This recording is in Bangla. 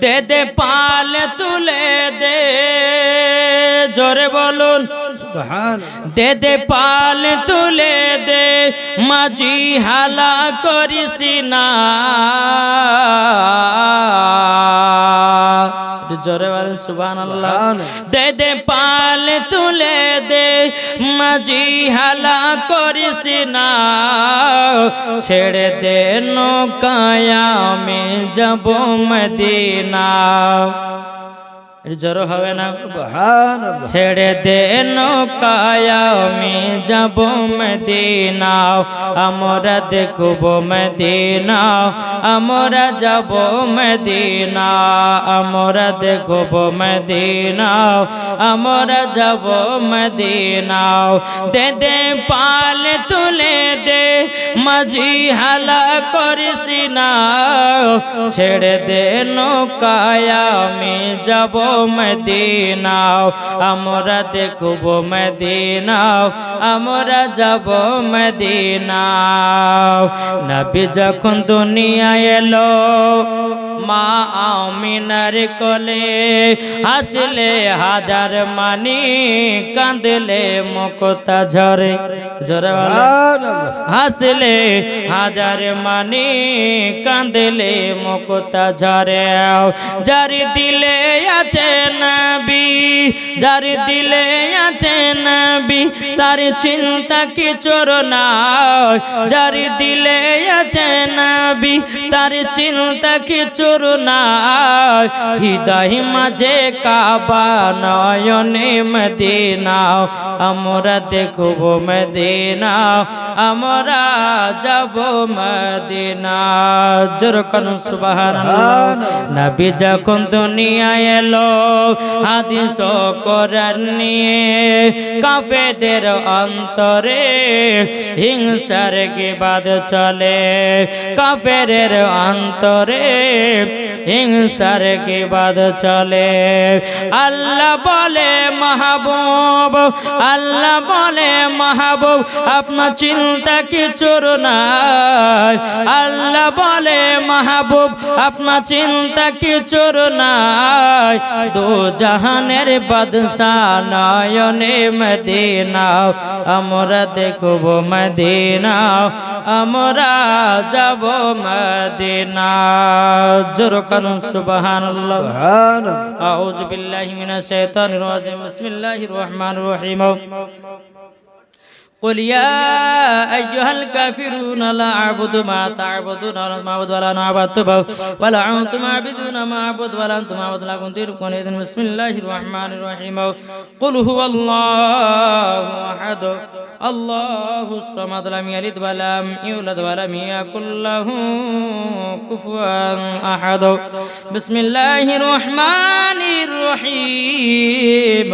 দে দে পালে তুলে দে। জোরে বলুন। দে দে পালে তুলে দে। মাঝি হালা করিস না। বলুন সুবান আল্লাহ দে দে পাল তুলে দে মাঝি হালা করিস না। ছেড়ে দে নৌকায় আমি যাব মদিনা। জোরে হবে না। ছেড়ে দে নৌকায় আমি যাব মদিনা আমরা দেখব মদিনা আমরা যাব মদিনা আমরা দেখব মদিনা আমরা যাব মদিনা দে দে পাল তুলে দে মাঝি হালা করিস না, ছেড়ে দে নৌকায়, আমি যাব মদিনাও, আমরা দেখব মদিনাও, আমরা যাব মদিনাও। নবী যখন দুনিয়া এলো মা আমিনার কোলে হাসলে হাজার মানি কাঁদলে মুকতা ঝরে। ঝরে হাসলে হাজার মানি কাঁদলে মুকতা ঝরে। যার দিলে আছে নবী যার দিলে আছে তার চিন্তা কি চোর না যার দিলে আছে নবী, তার চিন্তা কি চোর না হৃদয় মাঝে কাবা নয়নে মদিনা, আমরা দেখব মদিনা, আমরা যাব মদিনা। জোর কোন, সুবহানাল্লাহ। নবী যখন দুনিয়ায় এলো হাদিস করার নিয়ে কাফেদের অন্তরে হিংসার গিবাদ চলে। কাফেরের অন্তরে হিংসার গিবাদ চলে। আল্লাহ বলে, মাহবুব, আল্লাহ বলে, মাহবুব, আপনার চিন্তা কিছুর নাই। আল্লাহ বলে, মাহবুব, আপনার চিন্তা কিছুর নাই। দো জাহানের বাদশা নয়নে মদিনা নাও আমরা দেখব মদিনাও আমরা যাব মদিনা জোর করুন সুবহানাল্লাহ। আউযু বিল্লাহি মিনাশ শাইতানির রাজিম। বিসমিল্লাহির রহমানির রহিম। قل يا أيها الكافرون لا أعبد ما تعبدون ولا ما أعبد ولا أنا عبدت ولا أنتم عابدون ما أعبد ولا أنتم عابدون لكم دينكم إذن بسم الله الرحمن الرحيم قل هو الله أحد الله الصمد لم يلد ولم يولد ولم يكن له كفوا أحد بسم الله الرحمن الرحيم